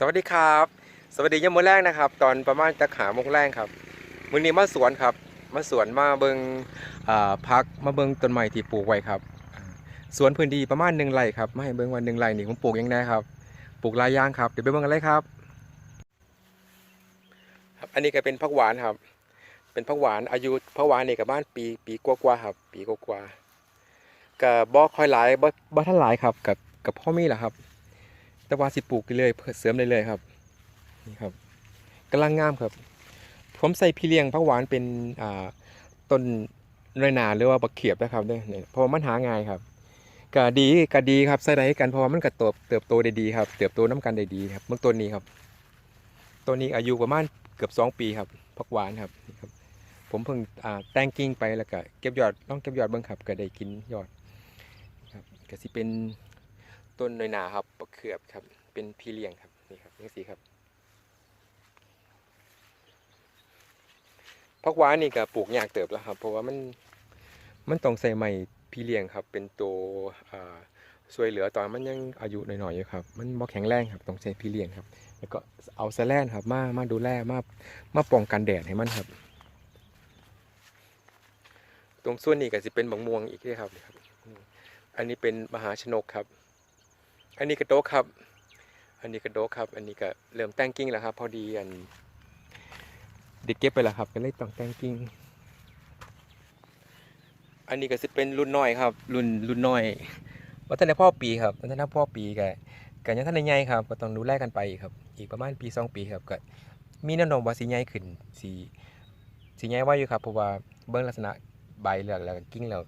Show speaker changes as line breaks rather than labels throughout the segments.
สวัสดีครับ สวัสดียามมื้อแรกนะครับ ตอนประมาณจะหามงแรกครับมื้อนี้มาสวนครับ มาสวนมาเบิงอ่าพักมาเบิงต้นไม้ที่ปลูกไว้ครับสวนพื้นที่ประมาณหนึ่งไร่ครับมาให้เบิงว่าหนึ่งไร่นี่ผมปลูกยังไงครับ ปลูกลายยางครับเดี๋ยวไปเบิงกันเลยครับครับอันนี้ก็เป็นผักหวานครับ เป็นผักหวานอายุผักหวานนี่ก็ประมาณปีปีกว่าๆครับ ปีกว่าๆก็บ่ค่อยหลายบ่บ่ทันหลายครับกับกับพ่อมี่แหละครับ แต่ว่าสิปลูกเรื่อยเสริมเรื่อยๆครับนี่ครับกำลังงามครับ ผมใส่พี่เลี้ยงผักหวานเป็นต้นไรนาหรือว่าบักเขียบนะครับเนี่ยเพราะมันหาง่ายครับก็ดีก็ดีครับใส่ได้กันเพราะว่ามันก็เติบเติบโตได้ดีครับ เติบโตน้ำกันได้ดีครับเมื่อต้นนี้ครับต้นนี้อายุประมาณเกือบสองปีครับผักหวานครับนี่ครับผมเพิ่งแต่งกิ่งไปแล้วก็เก็บยอดต้องเก็บยอดเบิ่งครับก็ได้กินยอดครับก็สิเป็น ต้นน้อยหนาครับบักเขือบครับ เป็นพี่เลี้ยงครับนี่ครับนี่สีครับพักหวานนี่ก็ปลูกยากเติบแล้วครับ เพราะว่ามันมันต้องใส่ใหม่พี่เลี้ยงครับ เป็นตัวช่วยเหลือตอนมันยังอายุหน่อยๆอยู่ครับ มันบ่แข็งแรงครับต้องใช้พี่เลี้ยงครับ แล้วก็เอาแสแลนครับ มามาดูแลมามาป้องกันแดดให้มันครับ ตรงส่วนนี้ก็จะเป็นบางม่วงอีกด้วยครับ อันนี้เป็นมหาชนกครับ อันนี้กระโดกครับ อันนี้กระโดกครับ อันนี้ก็เริ่มแต่งกิ้งแล้วครับ พอดีอันเด็กเก็บไปแล้วครับก็เลยต้องแต่งกิ้งอันนี้ก็จะเป็นรุ่นน้อยครับ รุ่นรุ่นน้อยวัฒนพ่อปีครับวัฒนพ่อปีก็ก็ยังท่านใหญ่ครับ ก็ต้องดูแลกันไปอีกครับ อีกประมาณปีสองปีครับก็มีแนวโน้มว่าสีใหญ่ขึ้นสีสีใหญ่ไว้อยู่ครับเพราะว่าเบื้องลักษณะใบแล้วแล้วกิ้งแล้ว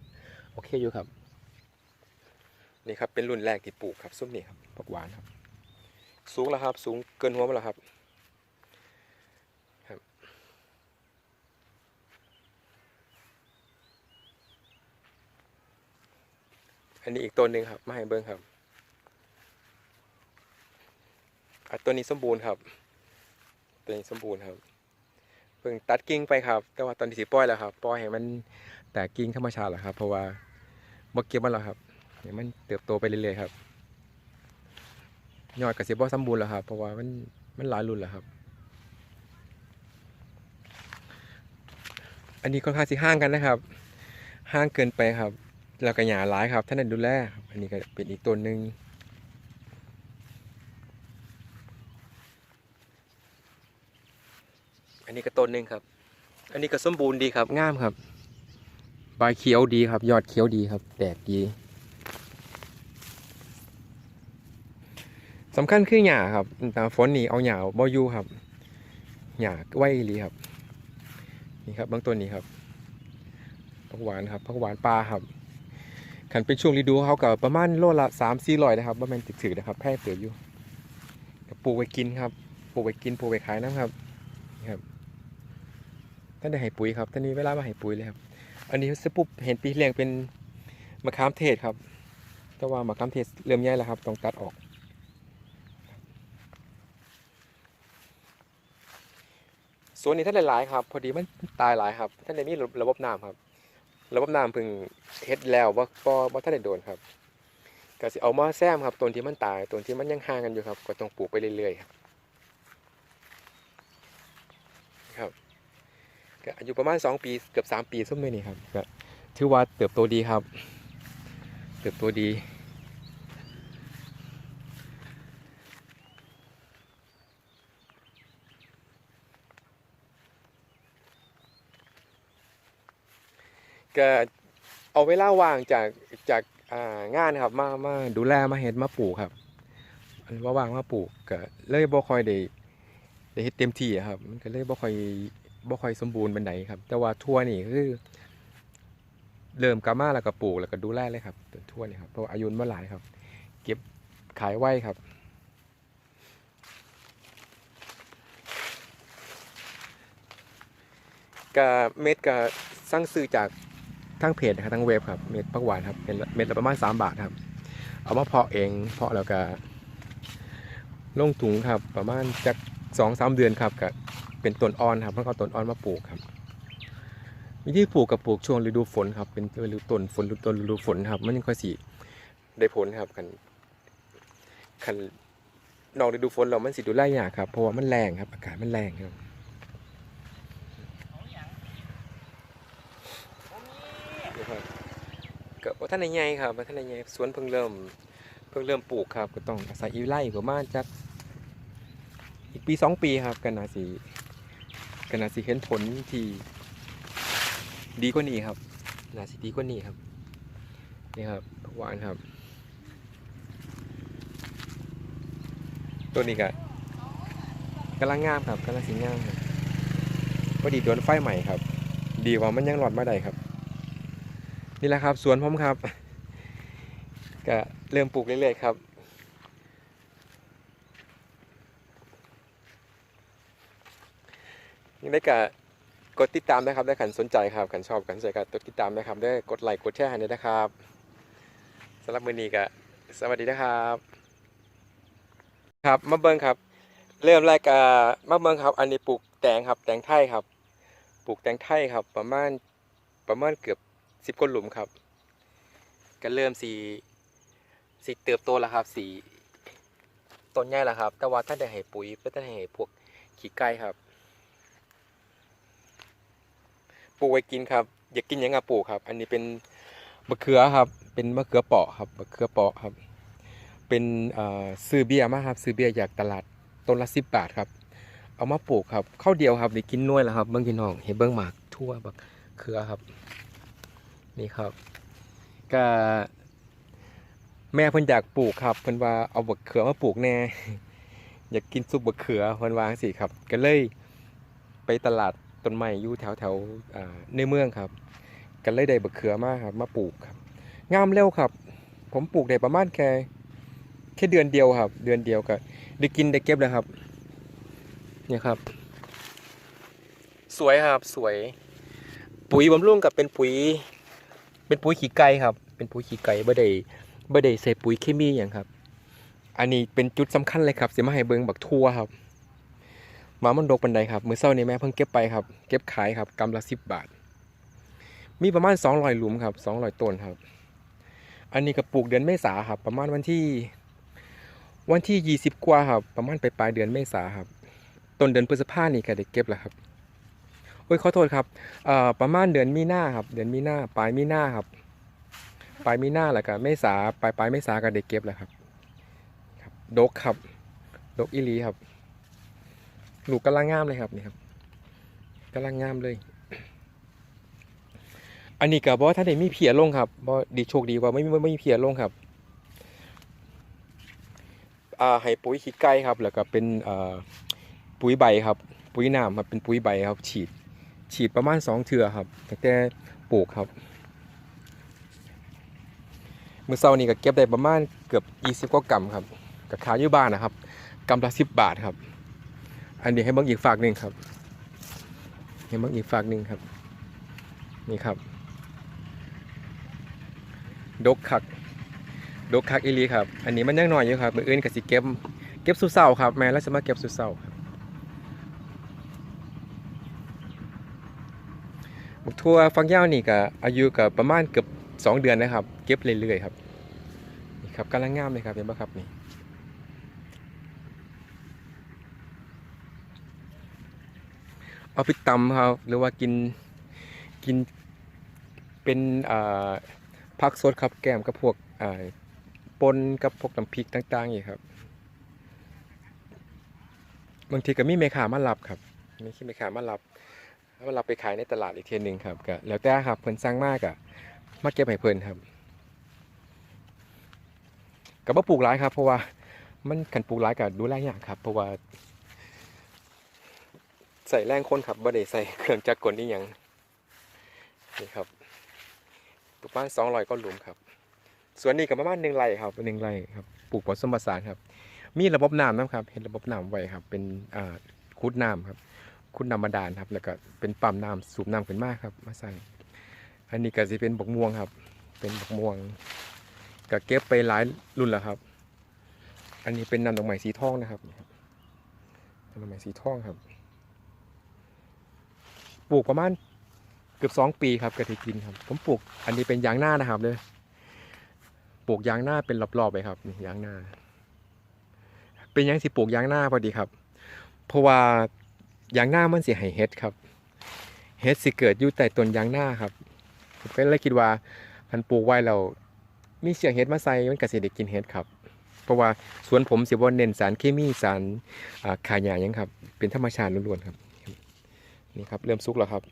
โอเคอยู่ครับ นี่ครับเป็นรุ่นแรกที่ปลูกครับส้มนี่ครับผักหวานครับ สูงแล้วครับ สูงเกินหัวมาแล้วครับครับ อันนี้อีกต้นหนึ่งครับมาให้เบิ้งครับอะต้นนี้สมบูรณ์ครับต้นนี้สมบูรณ์ครับเพิ่งตัดกิ่งไปครับ แต่ว่าตอนนี้สิปล่อยแล้วครับปล่อยให้มันแตกกิ่งธรรมชาติแล้วครับ เพราะว่าบ่เก็บมันแล้วครับ เดี๋ยวมันเติบโตไปเรื่อยๆครับยอดกระสิบ่สมบูรณ์แล้วครับ เพราะว่ามันมันหลายรุ่นแล้วครับ อันนี้ค่อนข้างสิห่างกันนะครับห่างเกินไปครับแล้วก็หยาหลายครับท่านได้ดูแลอันนี้ก็เป็นอีกต้นหนึ่งอันนี้ก็ต้นหนึ่งครับ อันนี้ก็สมบูรณ์ดีครับงามครับ ใบเขียวดีครับ ยอดเขียวดีครับแตกดีำคัญคือหญ้าครับตามฝนนี่เอาหญ้าบ่อยู่ครับหญ้าไว้ลีครับ นี่ครับบางต้นนี้ครับผักหวานครับผักหวานปลาครับขันเป็นช่วงฤดูเขากับประมาณโลละสามสี่ร้อยนะครับว่ามันติดถือนะครับแพร่เปลือกอยู่ปลูกไว้กินครับปลูกไว้กินปลูกไว้ขายนะครับนี่ครับท่านได้ให้ปุ๋ยครับท่านนี้เวลามาให้ปุ๋ยเลยครับ อันนี้สปุ๊บเห็นปีเลี้ยงเป็นมะขามเทศครับ แต่ว่ามะขามเทศเริ่มใหญ่แล้วครับต้องตัดออก ส่วนนี้ท่านหลายๆครับ พอดีมันตายหลายครับ ท่านในมีระบบน้ำครับ ระบบน้ำเพิ่งเฮ็ดแล้วว่าบ่บ่ท่านได้โดนครับก็สิเอามาแซมครับต้นที่มันตายต้นที่มันยังห่างกันอยู่ครับ ก็ต้องปลูกไปเรื่อยๆครับครับก็อายุประมาณ 2 ปีเกือบ 3 ปีส้มเลยนี่ครับก็ถือว่าเติบโตดีครับ เติบโตดี ก็เอาเวลาว่างจากจากงานครับมามาดูแลมาเฮ็ดมาปลูกครับว่าว่างมาปลูกก็เลยบ่คอยได้ได้เฮ็ดเต็มที่ครับ มันก็เลยบ่คอยบ่คอยสมบูรณ์เปานใดครับ แต่ว่าทั่วนี่คือเริ่มกลับมาแล้วก็ปลูกแล้วก็ดูแลเลยครับต้นทั่วนี่ครับเพราะอายุมันหลายครับ เก็บขายไว้ครับก็เม็ดก็สั่งซื้อจาก ทางเพจนะครับทางเว็บครับเม็ดผักหวานครับเม็ดละเม็ดประมาณ3บาทครับ เอามาเพาะเองเพาะแล้วก็ลงถุงครับ ประมาณจากสองสามเดือนครับก็เป็นต้นอ่อนครับแล้วก็เอาต้นอ่อนมาปลูกครับวิธีปลูกกับปลูกช่วงฤดูฝนครับเป็นฤดูต้นฝนฤดูต้นฤดูฝนครับ มันยังค่อยสีได้ผลครับคันคันนอกฤดูฝนแล้วมันสิดูแลยากครับเพราะว่ามันแรงครับ อากาศมันแรงครับ ครับก็บ่ท่านใหญ่ครับบ่ท่านใหญ่สวนเพิ่งเริ่ม เพิ่งเริ่มปลูกครับ ก็ต้องอาศัยอีไล่ประมาณจักอีกปีสองปีครับก็น่าสิก็น่าสิเห็นผลที่ดีกว่านี้ครับนาสิดีกว่านี้ครับนี่ครับผักหวานครับ ตัวนี้ก็กำลังงามครับกำลังสีงามครับพอดีโดนไฟใหม่ครับ ดีว่ามันยังหลอดมาได้ครับ นี่แหละครับ สวนผมครับ ก็เริ่มปลูกเรื่อยๆครับยังได้กะกดติดตามนะครับได้ขันสนใจครับขันชอบขันใจก็กดติดตามนะครับ ได้กดไลค์กดแชร์ให้ด้วยนะครับสำหรับมือนี้ก็สวัสดีนะครับ ครับมาเบิ้งครับ เริ่มแรกอ่ามาเบิ้งครับ อันนี้ปลูกแตงครับ แตงไทยครับ ปลูกแตงไทยครับ ประมาณประมาณเกือบ สิบก้นหลุมครับ ก็เริ่มสีสีเติบโตแล้วครับ สีต้นใหญ่แล้วครับ แต่ว่าท่านได้ให้ปุ๋ยเพื่อท่านให้พวกขี้ไก่ครับปลูกไว้กินครับ อยากกินยังก็ปลูกครับ อันนี้เป็นมะเขือครับ เป็นมะเขือเปาะครับมะเขือเปาะครับ เป็นซื้อเบียร์มาครับซื้อเบียร์จากตลาดต้นละสิบบาทครับ เอามาปลูกครับข้าวเดียวครับได้กินน้วยแล้วครับ เบิ้งพี่น้องเห็นเบิ้งหมากทั่วบักเขือครับ นี่ครับก็แม่เพิ่นอยากปลูกครับเพิ่นว่าเอาบักเขือมาปลูกแน่ อยากกินซุปบักเขือเพิ่นวางสิครับ ก็เลยไปตลาดต้นไม้อยู่แถวแถวในเมืองครับ ก็เลยได้บักเขือมาครับ มาปลูกครับ งามเร็วครับ ผมปลูกได้ประมาณแค่แค่เดือนเดียวครับ เดือนเดียวก็ได้กินได้เก็บเลยครับเนี่ยครับ สวยครับสวย ปุ๋ยบำรุงกับเป็นปุ๋ย เป็นปุ๋ยขี้ไก่ครับ เป็นปุ๋ยขี้ไก่บ่ได้บ่ได้ใส่ปุ๋ยเคมีอย่างครับ อันนี้เป็นจุดสำคัญเลยครับสิมาให้เบิงบักทั่วครับมามันดกปันใดครับมือเช้านี้แม่เพิ่งเก็บไปครับ เก็บขายครับกำละ10บบาท มีประมาณ200หลุมครับ200ต้นครับ อันนี้ก็ปลูกเดือนเมษาครับ ประมาณวันที่ วันที่20กว่าครับ ประมาณไปปลายเดือนเมษาครับต้นเดือนพฤษภานี่ก็ได้เก็บแล้วครับ อ้ยขอโทษครับประมาณเดือนมีนาครับ เดือนมีนาปลายมีนาครับ ปลายมีนาแหล้วก็เมษาปลายปลายเมษาก็ได้เก็บแหล้วครับครับดกครับดกอีลีครับลูกกำลังงามเลยครับนี่ครับกำลังงามเลย อันนี้ก็บ่ท่านได้มีเพียลงครับบ่ดีโชคดีกว่าไม่มีไม่มีเพียลงครับอ่าให้ปุ๋ยขี้ไก่ครับ แล้วก็เป็นอ่าปุ๋ยใบครับ ปุ๋ยน้ำครับเป็นปุ๋ยใบครับฉีด ฉีดประมาณสองเทื่อครับตั้งแต่ปลูกครับมื้อเช้านี้ก็เก็บได้ประมาณเกือบ 20กว่ากรัมครับก็ขายอยู่บ้านนะครับกรัมละ10 บาทครับ อันนี้ให้เบิ่งอีกฝากหนึ่งครับ ให้เบิ่งอีกฝากหนึ่งครับ นี่ครับ ดกคัก ดกคักอีลีครับ อันนี้มันยังน้อยอยู่ครับมืออื่นก็สิเก็บ เก็บสุดเศร้าครับ แม่แล้วจะมาเก็บสุดเศร้าครับบุก ทั่วฟังยาวนี่ก็อายุก็ประมาณเกือบสองเดือนนะครับ เก็บเรื่อยๆครับนี่ครับกำลังงามเลยครับเห็นปะครับนี่เอาไปตำครับหรือว่ากินกินเป็นอ่าผักสดครับแกมกับพวกอ่าปนกับพวกน้ำพริกต่างๆอีกครับบางทีก็มีเมค้ามารับครับมีขี้เมค้ามารับ มารับไปขายในตลาดอีกเทียหนึ่งครับก็แล้วแต่ครับเพิ่นสั่งมากอะมาเก็บให้เพิ่นครับก็บ่ปลูกหลายครับ เพราะว่ามันคันปลูกหลายก็ดูแลยากครับ เพราะว่า ใส่แรงคนครับบ่ได้ใส่เครื่องจักรกลนี่ยังนี่ครับประมาณ200ก็หลุมครับส่วนนี้ก็ประมาณหนึ่งไร่ครับหนึ่งไร่ครับปลูกผสมผสานครับ มีระบบน้ำนะครับ เห็นระบบน้ำไว้ครับ เป็นคุดน้ำครับ คุดน้ำบาดาลครับ แล้วก็เป็นปั๊มน้ำสูบน้ำขึ้นมาครับ มาใส่อันนี้ก็จะเป็นบกม่วงครับ เป็นบกม่วงก็เก็บไปหลายรุ่นแล้วครับ อันนี้เป็นน้ำดอกไม้สีทองนะครับน้ำดอกไม้สีทองครับ ปลูกประมาณเกือบสองปีครับกะทิกินครับ ผมปลูก อันนี้เป็นยางหน้านะครับเลยปลูกยางหน้าเป็นรอบๆไปครับยางหน้า เป็นยังสิปลูกยางหน้าพอดีครับ เพราะว่า ยางหน้ามันสิให้เฮ็ดครับเฮ็ดสิเกิดอยู่ใต้ต้นยางหน้าครับผมก็เลยคิดว่าคันปลูกไว้แล้วมีเสียงเฮ็ดมาใส่มันก็สิได้กินเฮ็ดครับ เพราะว่าสวนผมสิบ่เน้นสารเคมีสารขายาหยังครับ เป็นธรรมชาติล้วนๆครับนี่ครับเริ่มสุกแล้วครับ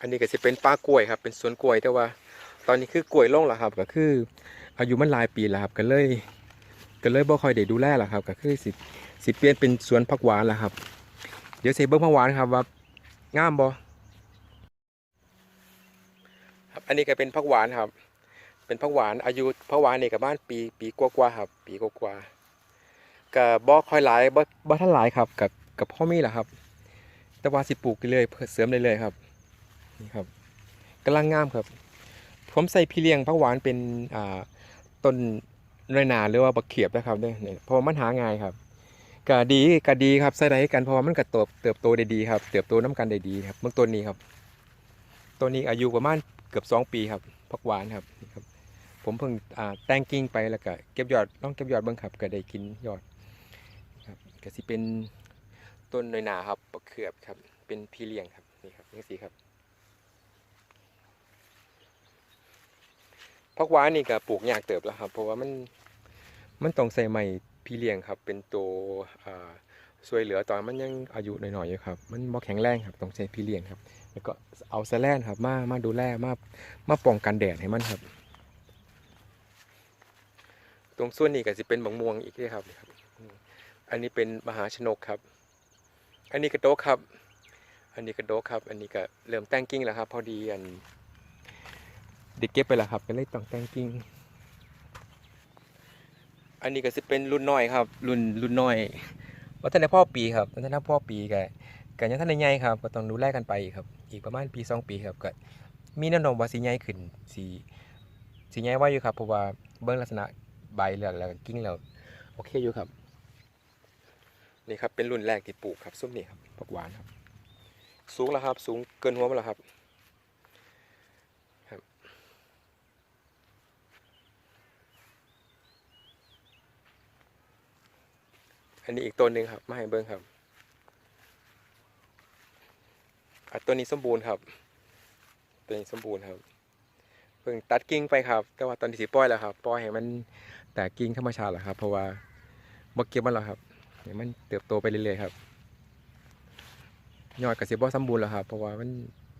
อันนี้ก็จะเป็นป้ากล้วยครับ เป็นสวนกล้วยแต่ว่า ตอนนี้คือกล้วยลงแล้วครับ ก็คืออายุมันหลายปีแล้วครับก็เลย ก็เลยบ่ค่อยได้ดูแลแล้วครับ ก็คือสิสิเปลี่ยนเป็นสวนผักหวานแล้วครับ เดี๋ยวสิเบิ่งผักหวานครับว่างามบ่ครับอันนี้ก็เป็นผักหวานครับ เป็นผักหวานอายุผักหวานนี่ก็ประมาณปีปีกว่าๆครับ ปีกว่าๆก็บ่ค่อยหลายบ่บ่ทันหลายครับกับกับพ่อมีแหละครับ แต่ว่าสิปลูกเรื่อยๆเสริมเรื่อยๆครับนี่ครับกำลังงามครับ ผมใส่พี่เลี้ยงผักหวานเป็นอ่าต้น น้อยนาหรือว่าบักเขียบนะครับเนี่ยเพราะมันหาง่ายครับก็ดีก็ดีครับใส่ได้กันเพราะว่ามันก็เติบเติบโตได้ดีครับ เติบโตน้ำกันได้ดีครับเมื่อต้นนี้ครับต้นนี้อายุประมาณเกือบสองปีครับผักหวานครับครับ ผมเพิ่งแต่งกิ่งไปแล้วก็เก็บยอดต้องเก็บยอดบิ่งครับก็ได้กินยอดครับก็สิเป็นต้นน้อยหนาครับบักเขือบครับเป็นพี่เลี้ยงครับนี่ครับนี่สิครับ ผักหวานนี่ก็ปลูกยากเติบแล้วครับ เพราะว่ามันมันต้องใส่ไม้พี่เลี้ยงครับ เป็นตัวอ่าช่วยเหลือตอนมันยังอายุหน้อยๆอยู่ครับ มันบ่แข็งแรงครับต้องใช้พี่เลี้ยงครับ แล้วก็เอาแสแลนครับมามาดูแลมามาป้องกันแดดให้มันครับ ตรงส่วนนี้ก็จะเป็นบางม่วงอีกด้วยครับครับอันนี้เป็นมหาชนกครับ อันนี้กระโดกครับ อันนี้กระโดกครับ อันนี้ก็เริ่มแต่งกิ่งแล้วครับ พอดีอัน เด็กเก็บไปแล้วครับก็เลยต้องแต่งกิ่งอันนี้ก็จะเป็นรุ่นน้อยครับ รุ่นรุ่นน้อยว่าท่านในพ่อปีครับว่าท่านในพ่อปีก็ก็ยังท่านในใหญ่ครับ ก็ต้องดูแลกันไปอีกครับ อีกประมาณปีสองปีครับก็มีแนวโน้มว่าสีใหญ่ขึ้นสีสีใหญ่ไว้อยู่ครับเพราะว่าเบื้องลักษณะใบแล้วแล้วก็กิ่งแล้วโอเคอยู่ครับ นี่ครับเป็นรุ่นแรกที่ปลูกครับส้มนี่ครับผักหวานครับ สูงแล้วครับ สูงเกินหัวมาแล้วครับ อันนี้อีกตัวหนึ่งครับมาให้เบิ้งครับอันตัวนี้สมบูรณ์ครับ ตัวนี้สมบูรณ์ครับ เพิ่งตัดกิ่งไปครับ แต่ว่าตอนนี้สิปล่อยแล้วครับปล่อยให้มันแตกกิ่งธรรมชาติแล้วครับ เพราะว่าบ่เก็บมันแล้วครับให้มันเติบโตไปเรื่อยๆครับยอดกระสิบ่สมบูรณ์แล้วครับ เพราะว่ามัน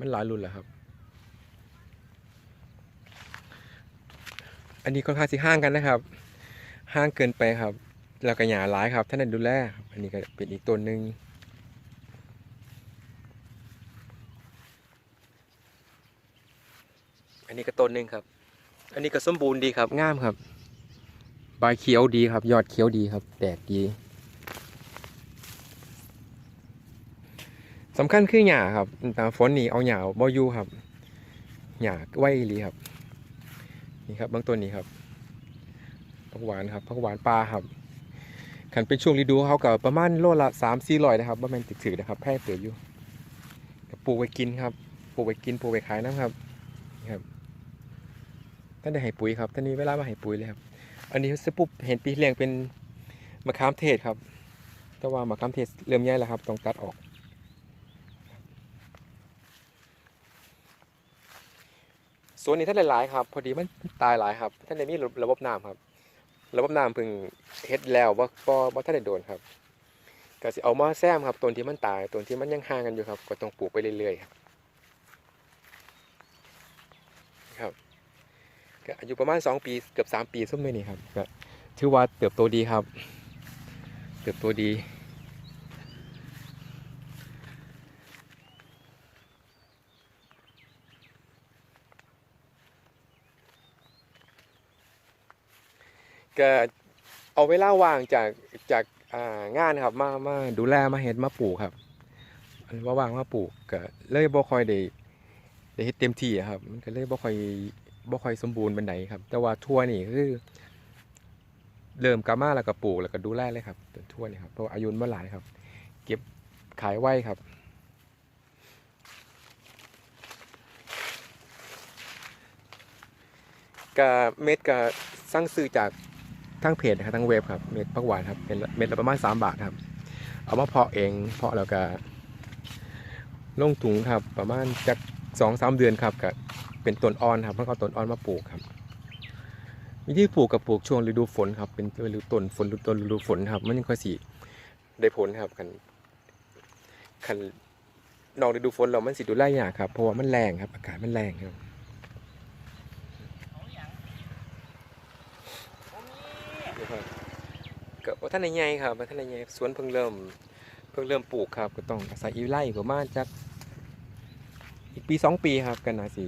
มันหลายรุ่นแล้วครับ อันนี้ค่อนข้างสิห่างกันนะครับ ห่างเกินไปครับ แล้วก็หยาหลายครับท่านได้ดูแลครับอันนี้ก็เป็นอีกต้นหนึ่งอันนี้ก็ต้นหนึ่งครับ อันนี้ก็สมบูรณ์ดีครับงามครับ ใบเขียวดีครับ ยอดเขียวดีครับ แตกดีสำคัญคือหญ้าครับตามฝนนี่เอาหญ้าบ่อยู่ครับหญ้าไว้อีหลีครับ นี่ครับเบางต้นนี้ครับผักหวานครับผักหวานปลาครับ ขันเป็นช่วงฤดูเขาก็ประมาณโลละสามสี่ร้อยนะครับว่ามันติดถือนะครับแพร่เติบอยู่ก็ปลูกไว้กินครับปลูกไว้กินปลูกไว้ขายน้ำครับนี่ครับท่านได้ให้ปุ๋ยครับท่านนี้เวลามาให้ปุ๋ยเลยครับ อันนี้สปุ๊บเห็นปีเลี้ยงเป็นมะขามเทศครับ แต่ว่ามะขามเทศเริ่มใหญ่แล้วครับต้องตัดออกส่วนนี้ท่านหลายๆครับ พอดีมันตายหลายครับ ท่านในนี้ระบบน้ำครับ ระบบน้ำพึ่งเฮ็ดแล้วว่าบ่บ่ทันได้โดนครับก็สิเอามาแซมครับต้นที่มันตายต้นที่มันยังห่างกันอยู่ครับ ก็ต้องปลูกไปเรื่อยๆครับครับก็อายุประมาณ 2 ปีเกือบ3 ปีส้มเลยนี่ครับก็ถือว่าเติบโตดีครับ เติบโตดี ก็เอาเวลาว่างจากจากงานครับมามาดูแลมาเฮ็ดมาปลูกครับว่าว่างมาปลูกก็เลยบ่ค่อยได้ได้เฮ็ดเต็มที่ครับ มันก็เลยบ่ค่อยบ่ค่อยสมบูรณ์เปานใดครับ แต่ว่าทั่วนี่คือเริ่มกลับมาแล้วก็ปลูกแล้วก็ดูแลเลยครับต้นทั่วนี่ครับเพราะอายุมันหลายครับ เก็บขายไว้ครับก็เม็ดก็สั่งซื้อจาก ทางเพจนะครับทางเว็บครับเม็ดผักหวานครับเป็นเม็ดละประมาณ3บาทครับเอามาเพาะเองเพาะแล้วก็ลงถุงครับ ประมาณจากสองสามเดือนครับก็เป็นต้นอ่อนครับแล้วก็เอาต้นอ่อนมาปลูกครับ วิธีปลูกกับปลูกช่วงฤดูฝนครับเป็นฤดูต้นฝนฤดูต้นฤดูฝนครับ มันยังค่อยสีได้ผลครับกันคันนอกฤดูฝนเรามันสิดูไล่ยากครับเพราะว่ามันแรงครับ อากาศมันแรงครับนี่ครับ ก็บ่ท่านในใหญ่ครับบ่ท่านในใหญ่สวนเพิ่งเริ่ม เพิ่งเริ่มปลูกครับ ก็ต้องอาศัยอีไล่ประมาณจักอีกปีสองปีครับกันนาสี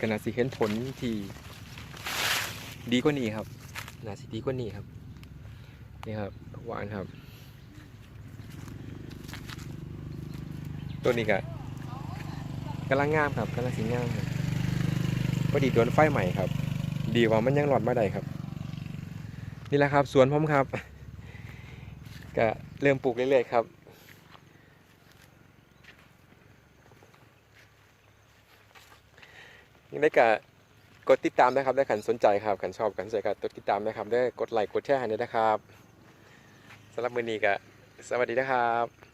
กันนาสีเห็นผลที่ดีกว่านี้ครับนาสีดีกว่านี้ครับนี่ครับหวานครับ ตัวนี้ก็กำลังงามครับกำลังสีงามครับพอดีโดนไฟใหม่ครับ ดีว่ามันยังหลอดมาได้ครับ นี่แหละครับสวนผมครับ ก็เริ่มปลูกเรื่อยๆครับยังได้ก็กดติดตามนะครับได้ขันสนใจครับขันชอบขันใจก็กดติดตามนะครับได้กดไลค์กดแชร์ให้ด้วยนะครับสำหรับมือนี้ก็สวัสดีนะครับ